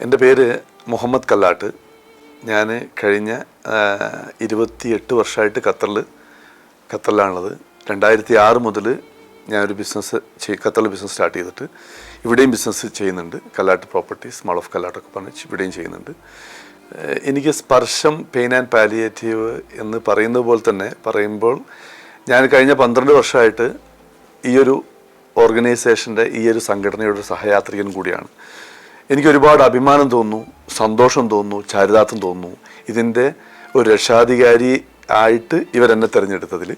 എന്റെ പേര് മുഹമ്മദ് കല്ലാട്ട്. ഞാൻ കഴിഞ്ഞ ഇരുപത്തിയെട്ട് വർഷമായിട്ട് ഖത്തറിൽ ഖത്തറിലാണുള്ളത്. രണ്ടായിരത്തി ആറ് മുതൽ ഞാനൊരു ബിസിനസ് ചെയ് ഖത്തറിൽ ബിസിനസ് സ്റ്റാർട്ട് ചെയ്തിട്ട് ഇവിടെയും ബിസിനസ് ചെയ്യുന്നുണ്ട്. കല്ലാട്ട് പ്രോപ്പർട്ടീസ് മാൾ ഓഫ് കല്ലാട്ടൊക്കെ പറഞ്ഞ് ഇവിടെയും ചെയ്യുന്നുണ്ട്. എനിക്ക് സ്പർശം പെയിൻ ആൻഡ് പാലിയേറ്റീവ് എന്ന് പറയുന്നത് പോലെ തന്നെ പറയുമ്പോൾ ഞാൻ കഴിഞ്ഞ പന്ത്രണ്ട് വർഷമായിട്ട് ഈയൊരു ഓർഗനൈസേഷന്റെ ഈ ഒരു സംഘടനയുടെ സഹയാത്രികൻ കൂടിയാണ്. എനിക്ക് ഒരുപാട് അഭിമാനം തോന്നുന്നു സന്തോഷം തോന്നുന്നു ചാരിതാർത്ഥം തോന്നുന്നു. ഇതിന്റെ ഒരു രക്ഷാധികാരി ആയിട്ട് ഇവരെന്നെ തിരഞ്ഞെടുത്തതിൽ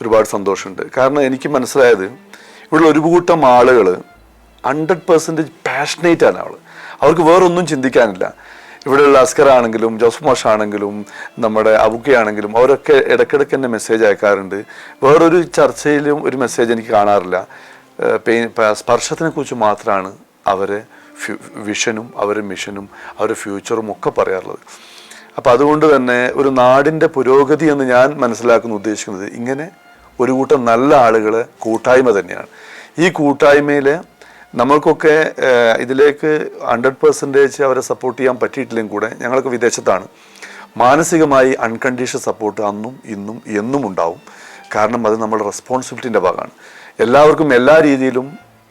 ഒരുപാട് സന്തോഷമുണ്ട്. കാരണം എനിക്ക് മനസ്സിലായത് ഇവിടെ ഒരു കൂട്ടം ആളുകൾ ഹൺഡ്രഡ് പെർസെന്റേജ് പാഷനേറ്റ് ആണ് അവൾ അവർക്ക് വേറൊന്നും ചിന്തിക്കാനില്ല. ഇവിടെയുള്ള അസ്കർ ആണെങ്കിലും ജോസഫ് മാഷ് ആണെങ്കിലും നമ്മുടെ അബുക്കയാണെങ്കിലും അവരൊക്കെ ഇടയ്ക്കിടയ്ക്ക് തന്നെ മെസ്സേജ് അയക്കാറുണ്ട്. വേറൊരു ചർച്ചയിലും ഒരു മെസ്സേജ് എനിക്ക് കാണാറില്ല. പെയിൻ സ്പർശത്തിനെ കുറിച്ച് മാത്രമാണ് അവരെ വിഷനും അവരുടെ മിഷനും അവരുടെ ഫ്യൂച്ചറും ഒക്കെ പറയാറുള്ളത്. അപ്പം അതുകൊണ്ട് തന്നെ ഒരു നാടിന്റെ പുരോഗതി എന്ന് ഞാൻ മനസ്സിലാക്കുന്ന ഉദ്ദേശിക്കുന്നത് ഇങ്ങനെ ഒരു കൂട്ടം നല്ല ആളുകൾ കൂട്ടായ്മ തന്നെയാണ്. ഈ കൂട്ടായ്മയിൽ നമ്മൾക്കൊക്കെ ഇതിലേക്ക് ഹൺഡ്രഡ് പെർസെന്റേജ് അവരെ സപ്പോർട്ട് ചെയ്യാൻ പറ്റിയിട്ടില്ലെങ്കിൽ കൂടെ ഞങ്ങൾക്ക് വിദേശത്താണ്. മാനസികമായി അൺകണ്ടീഷൻ സപ്പോർട്ട് അന്നും ഇന്നും എന്നും ഉണ്ടാവും. കാരണം അത് നമ്മുടെ റെസ്പോൺസിബിലിറ്റിന്റെ ഭാഗമാണ്. എല്ലാവർക്കും എല്ലാ രീതിയിലും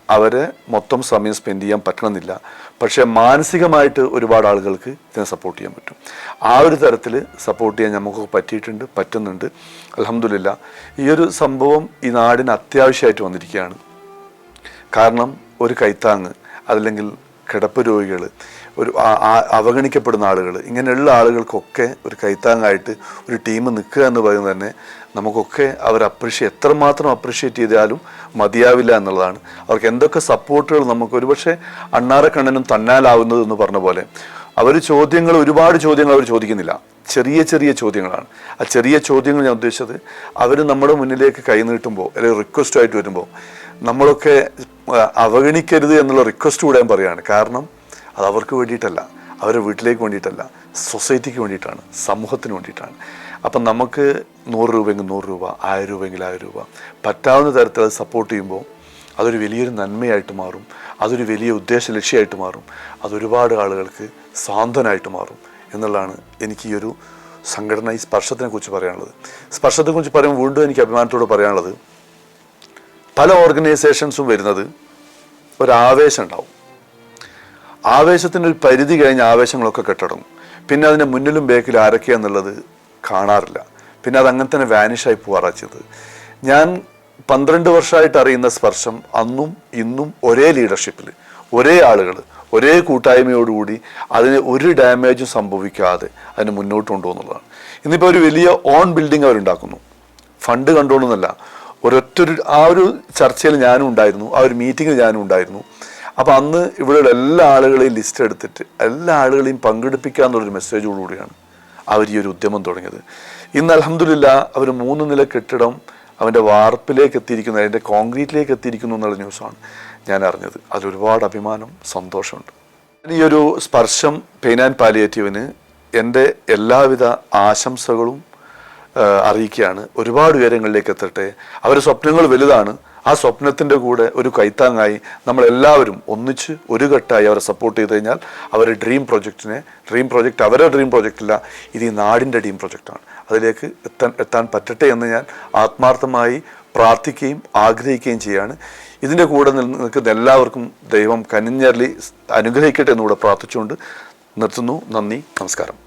അവരെ മൊത്തം സമയം സ്പെൻഡ് ചെയ്യാൻ പറ്റണമെന്നില്ല. പക്ഷേ മാനസികമായിട്ട് ഒരുപാട് ആളുകൾക്ക് ഇതിനെ സപ്പോർട്ട് ചെയ്യാൻ പറ്റും. ആ ഒരു തരത്തിൽ സപ്പോർട്ട് ചെയ്യാൻ നമുക്ക് പറ്റിയിട്ടുണ്ട് പറ്റുന്നുണ്ട്. അലഹമില്ല ഈ ഒരു സംഭവം ഈ നാടിന് അത്യാവശ്യമായിട്ട് വന്നിരിക്കുകയാണ്. കാരണം ഒരു കൈത്താങ് അതല്ലെങ്കിൽ കിടപ്പ് രോഗികൾ ഒരു അവഗണിക്കപ്പെടുന്ന ആളുകൾ ഇങ്ങനെയുള്ള ആളുകൾക്കൊക്കെ ഒരു കൈത്താങ്ങായിട്ട് ഒരു ടീം നിൽക്കുക എന്ന് പറയുന്നത് തന്നെ നമുക്കൊക്കെ അവർ അപ്രിഷ്യ എത്രമാത്രം അപ്രിഷ്യേറ്റ് ചെയ്താലും മതിയാവില്ല എന്നുള്ളതാണ്. അവർക്ക് എന്തൊക്കെ സപ്പോർട്ടുകൾ നമുക്ക് ഒരുപക്ഷെ അണ്ണാറക്കണ്ണനും തന്നാലാവുന്നത് എന്ന് പറഞ്ഞ പോലെ അവർ ചോദ്യങ്ങൾ ഒരുപാട് ചോദ്യങ്ങൾ അവർ ചോദിക്കുന്നില്ല. ചെറിയ ചെറിയ ചോദ്യങ്ങളാണ്. ആ ചെറിയ ചോദ്യങ്ങൾ ഞാൻ ഉദ്ദേശിച്ചത് അവർ നമ്മുടെ മുന്നിലേക്ക് കൈനീട്ടുമ്പോൾ അല്ലെങ്കിൽ റിക്വസ്റ്റ് ആയിട്ട് വരുമ്പോൾ നമ്മളൊക്കെ അവഗണിക്കരുത് എന്നുള്ള റിക്വസ്റ്റ് കൂടെ ഞാൻ പറയുകയാണ് കാരണം അത് അവർക്ക് വേണ്ടിയിട്ടല്ല. അവരുടെ വീട്ടിലേക്ക് വേണ്ടിയിട്ടല്ല. സൊസൈറ്റിക്ക് വേണ്ടിയിട്ടാണ്. സമൂഹത്തിന് വേണ്ടിയിട്ടാണ്. അപ്പം നമുക്ക് നൂറ് രൂപയെങ്കിൽ നൂറ് രൂപ ആയിരം രൂപയെങ്കിൽ ആയിരം രൂപ. പറ്റാവുന്ന തരത്തിൽ സപ്പോർട്ട് ചെയ്യുമ്പോൾ അതൊരു വലിയൊരു നന്മയായിട്ട് മാറും. അതൊരു വലിയ ഉദ്ദേശ ലക്ഷ്യമായിട്ട് മാറും. അതൊരുപാട് ആളുകൾക്ക് സാന്ത്വനമായിട്ട് മാറും എന്നുള്ളതാണ് എനിക്ക് ഈ ഒരു സംഘടന ഈ സ്പർശത്തിനെ കുറിച്ച് പറയാനുള്ളത്. സ്പർശത്തെ കുറിച്ച് പറയുമ്പോൾ വീണ്ടും എനിക്ക് അഭിമാനത്തോട് പറയാനുള്ളത് പല ഓർഗനൈസേഷൻസും വരുന്നത് ഒരാവേശം ഉണ്ടാവും. ആവേശത്തിന്റെ ഒരു പരിധി കഴിഞ്ഞ് ആവേശങ്ങളൊക്കെ കെട്ടടങ്ങും. പിന്നെ അതിന്റെ മുന്നിലും ബേക്കിലും ആരൊക്കെയാന്നുള്ളത് കാണാറില്ല. പിന്നെ അത് അങ്ങനെ തന്നെ വാനിഷായി പോവാറാ ചെയ്തത്. ഞാൻ പന്ത്രണ്ട് വർഷമായിട്ട് അറിയുന്ന സ്പർശം അന്നും ഇന്നും ഒരേ ലീഡർഷിപ്പിൽ ഒരേ ആളുകൾ ഒരേ കൂട്ടായ്മയോടുകൂടി അതിന് ഒരു ഡാമേജും സംഭവിക്കാതെ അതിന് മുന്നോട്ട് കൊണ്ടുപോകുന്നുള്ളതാണ് ഇന്നിപ്പോൾ ഒരു വലിയ ഓൺ ബിൽഡിംഗ് അവരുണ്ടാക്കുന്നു. ഫണ്ട് കണ്ടോണമെന്നല്ല ഒരൊറ്റൊരു ആ ഒരു ചർച്ചയിൽ ഞാനും ഉണ്ടായിരുന്നു. ആ ഒരു മീറ്റിങ്ങിൽ ഞാനും ഉണ്ടായിരുന്നു. അപ്പോൾ അന്ന് ഇവിടെയുള്ള എല്ലാ ആളുകളെയും ലിസ്റ്റ് എടുത്തിട്ട് എല്ലാ ആളുകളെയും പങ്കെടുപ്പിക്കുക എന്നുള്ളൊരു മെസ്സേജോടുകൂടിയാണ് അവർ ഈ ഒരു ഉദ്യമം തുടങ്ങിയത്. ഇന്ന് അലഹമില്ല അവർ മൂന്ന് നില കെട്ടിടം അവന്റെ വാർപ്പിലേക്ക് എത്തിയിരിക്കുന്നു അതിന്റെ കോൺക്രീറ്റിലേക്ക് എത്തിയിരിക്കുന്നു എന്നുള്ള ന്യൂസാണ്. ഞാൻ അറിഞ്ഞത് അതിലൊരുപാട് അഭിമാനം സന്തോഷമുണ്ട് ഈ ഒരു സ്പർശം പെയിൻ ആൻഡ് പാലിയേറ്റീവിന് എന്റെ എല്ലാവിധ ആശംസകളും അറിയിക്കുകയാണ്. ഒരുപാട് ഉയരങ്ങളിലേക്ക് എത്തട്ടെ. അവരുടെ സ്വപ്നങ്ങൾ വലുതാണ്. ആ സ്വപ്നത്തിന്റെ കൂടെ ഒരു കൈത്താങ്ങായി നമ്മളെല്ലാവരും ഒന്നിച്ച് ഒരു ഘട്ടമായി അവരെ സപ്പോർട്ട് ചെയ്ത് കഴിഞ്ഞാൽ അവരുടെ ഡ്രീം പ്രൊജക്റ്റിനെ ഡ്രീം പ്രൊജക്റ്റ് അവരുടെ ഡ്രീം പ്രൊജക്റ്റില്ല ഇത് ഈ നാടിന്റെ ഡ്രീം പ്രൊജക്റ്റാണ്. അതിലേക്ക് എത്താൻ എത്താൻ പറ്റട്ടെ എന്ന് ഞാൻ ആത്മാർത്ഥമായി പ്രാർത്ഥിക്കുകയും ആഗ്രഹിക്കുകയും ചെയ്യാണ്. ഇതിന്റെ കൂടെ നിൽ- നിൽക്കുന്ന എല്ലാവർക്കും ദൈവം കനിഞ്ഞരളി അനുഗ്രഹിക്കട്ടെ എന്നുകൂടെ പ്രാർത്ഥിച്ചുകൊണ്ട് നിർത്തുന്നു. നന്ദി. നമസ്കാരം.